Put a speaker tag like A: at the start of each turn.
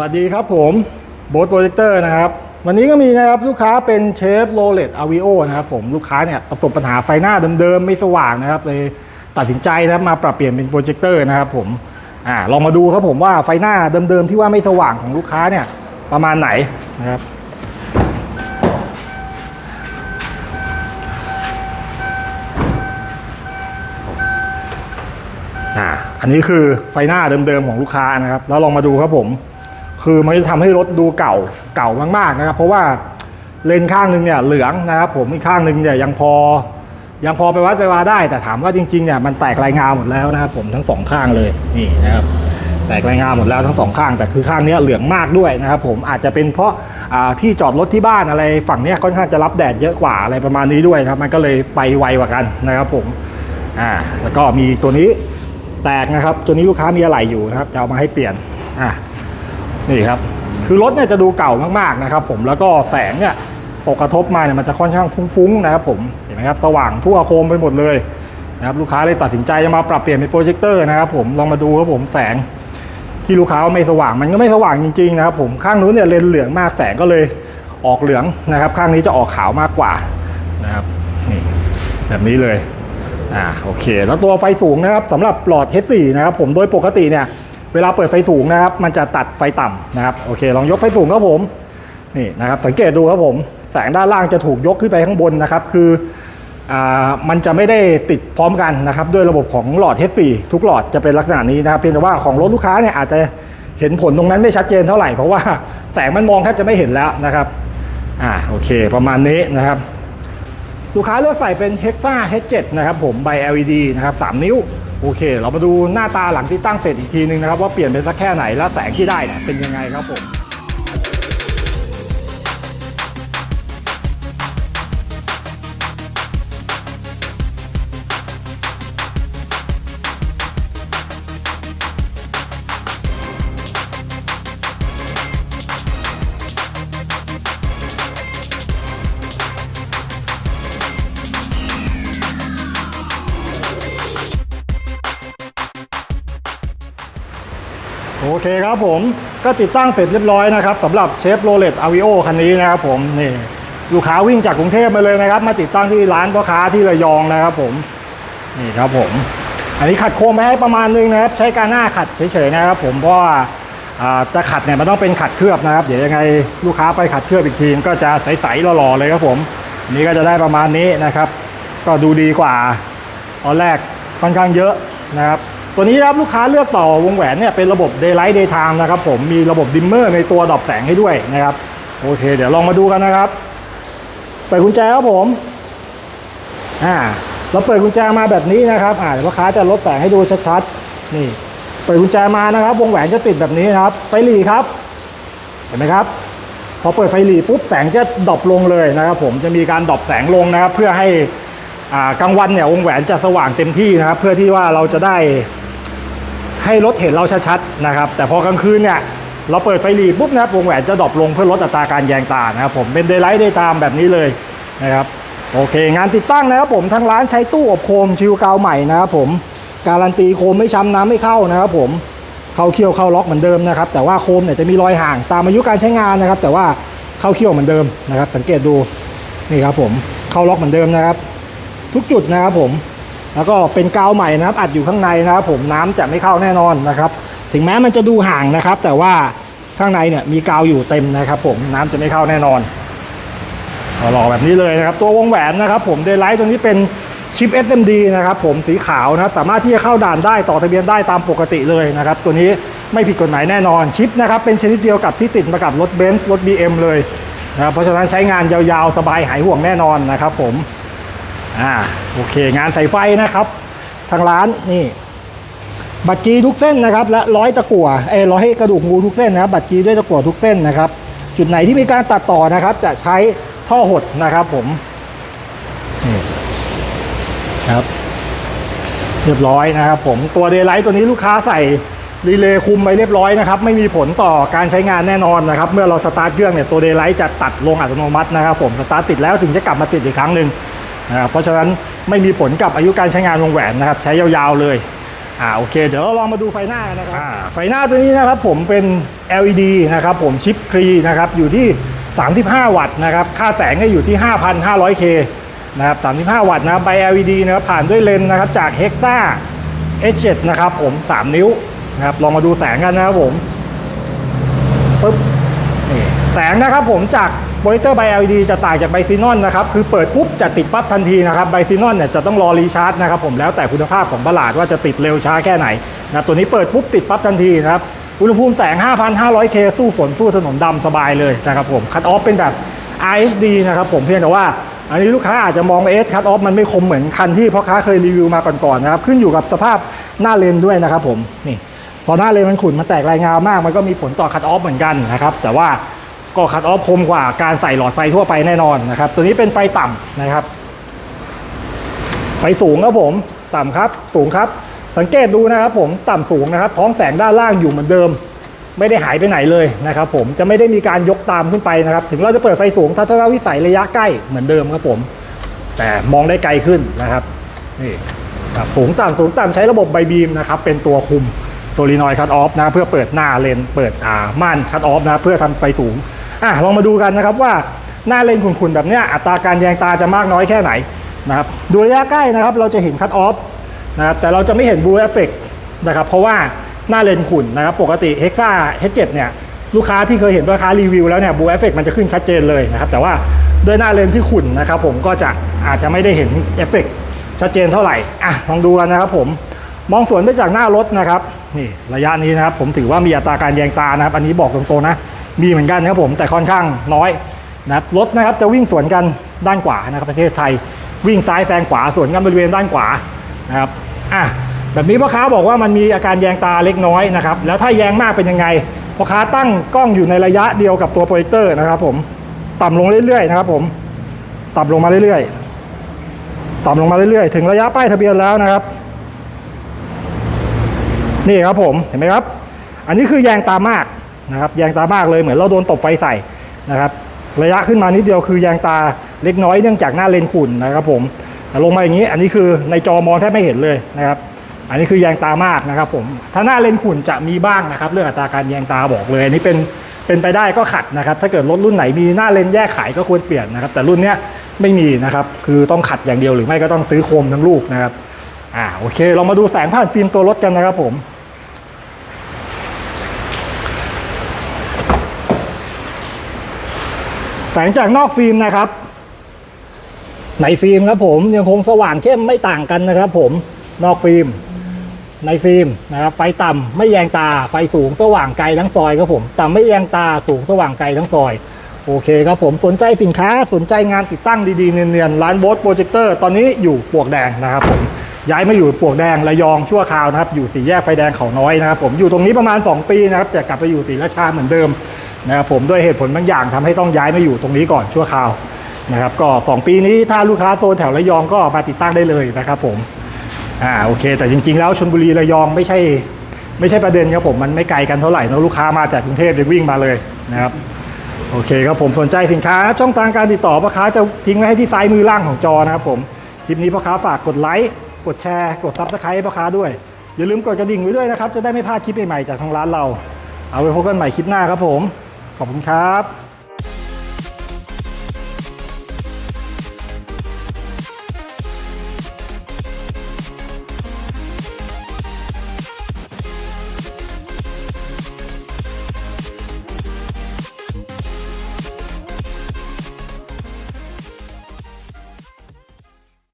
A: วัสดีครับผมโบสโปรเจคเตอร์นะครับ วันนี้ก็มีนะครับลูกค้าเป็นเชฟโรเลตอาวิโอนะครับผมลูกค้าเนี่ยประสบปัญหาไฟหน้าเดิมๆ ไม่สว่างนะครับ เลยตัดสินใจนะครับมาปรับเปลี่ยนเป็นโปรเจคเตอร์นะครับผมอ่าลองมาดูครับผมว่าไฟหน้าเดิมๆ ที่ว่าไม่สว่างของลูกค้าเนี่ยประมาณไหนนะครับอ่าอันนี้คือไฟหน้าเดิมๆของลูกค้านะครับ แล้วลองมาดูครับผม คือมันจะทำให้รถดูเก่าเก่ามากๆนะครับ เพราะว่าเลนข้างหนึงเนี่ยเหลืองนะครับ ผมอีกข้างหนึงเนี่ยยังพอ ยังพอไปวัดไปวาได้ แต่ถามว่าจริงๆเนี่ยมันแตกรายงาหมดแล้วนะครับ ผมทั้งสองข้างเลยนี่นะครับ แตกรายงาหมดแล้วทั้งสองข้าง แต่คือข้างนี้เหลืองมากด้วยนะครับ ผมอาจจะเป็นเพราะาที่จอดรถที่บ้านอะไรฝั่งนี้ค่อนข้างจะรับแดดเยอะกว่าอะไรประมาณนี้ด้วยครับ มันก็เลยไปไวกว่ากันนะครับผมอ่าแล้วก็มีตัวนี้แตกนะครับ ตัวนี้ลูกค้ามีอะไรอยู่นะครับจะเอามาให้เปลี่ยนอะ นี่ครับ คือรถเนี่ยจะดูเก่ามากๆนะครับ ผมแล้วก็แสงเนี่ยตกกระทบมาเนี่ยมันจะค่อนข้างฟุ้งๆนะครับผมเห็นไหมครับสว่างทั่วโคมไปหมดเลยนะครับลูกค้าเลยตัดสินใจจะมาปรับเปลี่ยนเป็นโปรเจคเตอร์นะครับผมลองมาดูครับผมแสงที่ลูกค้าว่าไม่สว่างมันก็ไม่สว่างจริงๆนะครับผมข้างนู้นเนี่ยเลนเหลืองมากแสงก็เลยออกเหลืองนะครับ ข้างนี้จะออกขาวมากกว่านะครับนี่แบบนี้เลยอ่าโอเค แล้วตัวไฟสูงนะครับสำหรับหลอด H4 นะครับผมโดยปกติเนี่ย เวลาเปิดไฟสูงนะครับ มันจะตัดไฟต่ำนะครับโอเค ลองยกไฟสูงครับผมนี่นะครับสังเกตดูครับผม แสงด้านล่างจะถูกยกขึ้นไปข้างบนนะครับ คืออมันจะไม่ได้ติดพร้อมกันนะครับด้วยระบบของหลอด H4 ทุกหลอดจะเป็นลักษณะนี้นะครับเพียงแต่ว่าของรถลูกค้าเนี่ยอาจจะเห็นผลตรงนั้นไม่ชัดเจนเท่าไหร่เพราะว่าแสงมันมองแทบจะไม่เห็นแล้วนะครับอ่าโอเค ประมาณนี้นะครับ ลูกค้าเลือกใส่เป็น Hexa H7 นะครับผมใบ LED นะครับ 3 นิ้ว โอเค เรามาดูหน้าตาหลังที่ตั้งเสร็จอีกทีนึงนะครับว่าเปลี่ยนเป็นสักแค่ไหนและแสงที่ได้เนี่ยเป็นยังไงครับผม โอเคครับผมก็ติดตั้งเสร็จเรียบร้อยนะครับสำหรับเชฟโรเลตอาวิโอคันนี้นะครับผมนี่ลูกค้าวิ่งจากกรุงเทพมาเลยนะครับ มาติดตั้งที่ร้านพ่อค้าที่ระยองนะครับผมนี่ครับผม อันนี้ขัดโคมไปให้ประมาณนึงนะครับ ใช้การหน้าขัดเฉยๆนะครับ ผมเพราะว่าจะขัดเนี่ยมันต้องเป็นขัดเคลือบนะครับ เดี๋ยวยังไงลูกค้าไปขัดเคลือบอีกทีก็จะใสๆหล่อๆเลยครับผมนนี้ก็จะได้ประมาณนี้นะครับ ก็ดูดีกว่าตอนแรกค่อนข้างเยอะนะครับ ตัวนี้นะครับลูกค้าเลือกต่อวงแหวนเนี่ยเป็นระบบ Daylight Daytime นะครับผมมีระบบดิมเมอร์ในตัวดรอปแสงให้ด้วยนะครับโอเค เดี๋ยวลองมาดูกันนะครับ เปิดกุญแจครับผมอ่าเราเปิดกุญแจมาแบบนี้นะครับอ่าลูกค้าจะลดแสงให้ดูชัดๆนี่ เปิดกุญแจมานะครับ วงแหวนจะติดแบบนี้นะครับ ไฟหลีครับ เห็นไหมครับพอเปิดไฟหลีปุ๊บแสงจะดรอปลงเลยนะครับ ผมจะมีการดรอปแสงลงนะครับ เพื่อให้อ่ากลางวันเนี่ยวงแหวนจะสว่างเต็มที่นะครับ เพื่อที่ว่าเราจะได้ ให้รถเห็นเราชัดๆนะครับ แต่พอกลางคืนเนี่ยเราเปิดไฟหลีปุ๊บนะครับวงแหวนจะดรอปลงเพื่อลดอัตราการแยงตานะครับผมเป็นเดย์ไลท์เดย์ตามแบบนี้เลยนะครับโอเค งานติดตั้งนะครับผมทางร้านใช้ตู้อบโคมชิวกาวใหม่นะครับผมการันตีโคมไม่ช้ำน้ำไม่เข้านะครับผมเข้าเคี่ยวเข้าล็อกเหมือนเดิมนะครับแต่ว่าโคมเนี่ยจะมีรอยห่างตามอายุการใช้งานนะครับ แต่ว่าเข้าเคี่ยวเหมือนเดิมนะครับ สังเกตดูนี่ครับผมเข้าล็อกเหมือนเดิมนะครับ ทุกจุดนะครับผม แล้วก็เป็นกาวใหม่นะครับอัดอยู่ข้างในนะครับ ผมน้ำจะไม่เข้าแน่นอนนะครับ ถึงแม้มันจะดูห่างนะครับ แต่ว่าข้างในเนี่ยมีกาวอยู่เต็มนะครับ ผมน้ำจะไม่เข้าแน่นอนหล่อแบบนี้เลยนะครับ ตัววงแหวนนะครับ ผมเดลไลท์ตัวนี้เป็นชิป SMD นะครับผมสีขาวนะครับสามารถที่จะเข้าด่านได้ต่อทะเบียนได้ตามปกติเลยนะครับ ตัวนี้ไม่ผิดกฎหมายแน่นอนชิปนะครับเป็นชนิดเดียวกับที่ติดมากับรถเบนซ์รถ BM เลยนะครับเพราะฉะนั้นใช้งานยาวๆ สบายหายห่วงแน่นอนนะครับผม อ่าโอเค งานใส่ไฟนะครับ ทางร้านนี่ บัตรกีทุกเส้นนะครับ และร้อยตะกั่วเอ้ร้อยกระดูกงูทุกเส้นนะครับ บัตรกีด้วยตะกั่วทุกเส้นนะครับ จุดไหนที่มีการตัดต่อนะครับ จะใช้ท่อหดนะครับ ผมนี่ครับ เรียบร้อยนะครับ ผมตัวเดย์ไลท์ตัวนี้ลูกค้าใส่รีเลย์คุมไปเรียบร้อยนะครับ ไม่มีผลต่อการใช้งานแน่นอนนะครับ เมื่อเราสตาร์ทเครื่องเนี่ยตัวเดย์ไลท์จะตัดลงอัตโนมัตินะครับ ผมสตาร์ทติดแล้วถึงจะกลับมาติดอีกครั้งหนึ่ง นะครับเพราะฉะนั้นไม่มีผลกับอายุการใช้งานวงแหวนนะครับ ใช้ยาวๆเลยอ่าโอเค เดี๋ยวเราลองมาดูไฟหน้ากันนะครับอ่าไฟหน้าตัวนี้นะครับผมเป็น LED นะครับผมชิปครีนะครับอยู่ที่ 35 วัตต์นะครับค่าแสงก็อยู่ที่ 5,500K นะครับ 35 วัตต์นะครับใบ LED นะครับผ่านด้วยเลนส์นะครับจาก Hexa H7 นะครับผม 3 นิ้วนะครับลองมาดูแสงกันนะครับผมปึ๊บนี่แสงนะครับผมจาก โปรเจคเตอร์ไบ LED จะต่างจากไบซีนอนนะครับคือเปิดปุ๊บจะติดปั๊บทันทีนะครับไบซีนอนเนี่ยจะต้องรอรีชาร์จนะครับผมแล้วแต่คุณภาพของตลาดว่าจะติดเร็วช้าแค่ไหนนะตัวนี้เปิดปุ๊บติดปั๊บทันทีนะครับอุณหภูมิแสง 5,500K สู้ฝนสู้ถนนดำสบายเลยนะครับผมคัตออฟเป็นแบบ RHD นะครับผมเพียงแต่ว่าอันนี้ลูกค้าอาจจะมองเอสคัตออฟมันไม่คมเหมือนคันที่พ่อค้าเคยรีวิวมาก่อนๆนะครับขึ้นอยู่กับสภาพหน้าเลนด้วยนะครับผมนี่พอหน้าเลนมันขุ่นมันแตกลายงามมาก มันก็มีผลต่อคัตออฟเหมือนกันนะครับแต่ว่า ก็คัตออฟคมกว่าการใส่หลอดไฟทั่วไปแน่นอนนะครับ ตัวนี้เป็นไฟต่ำนะครับ ไฟสูงครับผม ต่ำครับ สูงครับ สังเกตดูนะครับ ผมต่ำสูงนะครับ ท้องแสงด้านล่างอยู่เหมือนเดิม ไม่ได้หายไปไหนเลยนะครับ ผมจะไม่ได้มีการยกตามขึ้นไปนะครับ ถึงเราจะเปิดไฟสูงทัศนวิสัยระยะใกล้เหมือนเดิมครับผม แต่มองได้ไกลขึ้นนะครับนี่ครับสูงต่ำสูงต่ำใช้ระบบไบบีมนะครับ เป็นตัวคุมโซลินอยด์คัตออฟนะเพื่อเปิดหน้าเลนเปิดอ่าม่านคัตออฟนะเพื่อทำไฟสูง อะลองมาดูกันนะครับว่าหน้าเลนขุ่นๆแบบเนี้ยอัตราการแยงตาจะมากน้อยแค่ไหนนะครับดูระยะใกล้นะครับเราจะเห็นคัตออฟนะครับแต่เราจะไม่เห็นบลูเอฟเฟกนะครับเพราะว่าหน้าเลนขุ่นนะครับปกติ Hexa H7 เนี่ยลูกค้าที่เคยเห็นลูกค้ารีวิวแล้วเนี่ยบลูเอฟเฟกมันจะขึ้นชัดเจนเลยนะครับแต่ว่าด้วยหน้าเลนที่ขุ่นนะครับผมก็จะอาจจะไม่ได้เห็นเอฟเฟกชัดเจนเท่าไหร่อะลองดูกันนะครับผมมองสวนไปจากหน้ารถนะครับนี่ระยะนี้นะครับผมถือว่ามีอัตราการแยงตานะครับ อันนี้บอกตรงๆนะ มีเหมือนกันนะครับผมแต่ค่อนข้างน้อยนะครับรถนะครับจะวิ่งสวนกันด้านขวานะครับประเทศไทย วิ่งซ้ายแซงขวาสวนกันบริเวณด้านขวานะครับอะแบบนี้พ่อค้าบอกว่ามันมีอาการแยงตาเล็กน้อยนะครับแล้วถ้าแยงมากเป็นยังไงพ่อค้าตั้งกล้องอยู่ในระยะเดียวกับตัวโปรเจคเตอร์นะครับผมต่ำลงเรื่อยๆนะครับผมต่ำลงมาเรื่อยๆต่ำลงมาเรื่อยๆ ถึงระยะป้ายทะเบียนแล้วนะครับ นี่ครับผมเห็นไหมครับ อันนี้คือแยงตามาก นะครับแยงตามากเลยเหมือนเราโดนตบไฟใส่นะครับระยะขึ้นมานิดเดียวคือแยงตาเล็กน้อยเนื่องจากหน้าเลนขุ่นนะครับผมลงมาอย่างนี้อันนี้คือในจอมองแทบไม่เห็นเลยนะครับอันนี้คือแยงตามากนะครับผมถ้าหน้าเลนขุ่นจะมีบ้างนะครับ เรื่องอัตราการแยงตาบอกเลยอันนี้เป็นเป็นไปได้ก็ขัดนะครับ ถ้าเกิดรถรุ่นไหนมีหน้าเลนแยกขายก็ควรเปลี่ยนนะครับ แต่รุ่นเนี้ยไม่มีนะครับคือต้องขัดอย่างเดียวหรือไม่ก็ต้องซื้อโคมทั้งลูกนะครับอ่าโอเค เรามาดูแสงผ่านฟิล์มตัวรถกันนะครับผม แสงจากนอกฟิล์มนะครับในฟิล์มครับผมยังคงสว่างเข้มไม่ต่างกันนะครับ ผมนอกฟิล์ม ในฟิล์มนะครับ ไฟต่ำไม่แยงตาไฟสูงสว่างไกลทั้งซอยครับผมต่ำไม่แยงตาสูงสว่างไกลทั้งซอย โอเคครับผมสนใจสินค้าสนใจงานติดตั้งดีๆเนียนๆร้านโบสโปรเจคเตอร์ตอนนี้อยู่ปวกแดงนะครับผมย้ายมาอยู่ปวกแดงระยองชั่วคราวนะครับ อยู่สี่แยกไฟแดงเขาน้อยนะครับผมอยู่ตรงนี้ประมาณ 2 ปีนะครับจะกลับไปอยู่ศรีราชาเหมือนเดิม นะครับผมด้วยเหตุผลบางอย่างทำให้ต้องย้ายมาอยู่ตรงนี้ก่อนชั่วคราวนะครับก็ 2 ปีนี้ถ้าลูกค้าโซนแถวระยองก็มาติดตั้งได้เลยนะครับผมอ่าโอเค แต่จริง ๆ แล้วชนบุรีระยองไม่ใช่ ไม่ใช่ประเด็นครับผมมันไม่ไกลกันเท่าไหร่นะลูกค้ามาจากกรุงเทพเลยวิ่งมาเลยนะครับโอเคครับผมสนใจสินค้าช่องทางการติดต่อพ่อค้าจะทิ้งไว้ให้ที่ซ้ายมือล่างของจอนะครับผมคลิปนี้พ่อค้าฝากกดไลค์กดแชร์ กดซับสไครต์พ่อค้าด้วย อย่าลืมกดกระดิ่งไว้ด้วยนะครับ จะได้ไม่พลาดคลิปใหม่ๆจากทางร้านเรา เอาไว้พบกันใหม่คลิปหน้าครับผม ขอบคุณครับ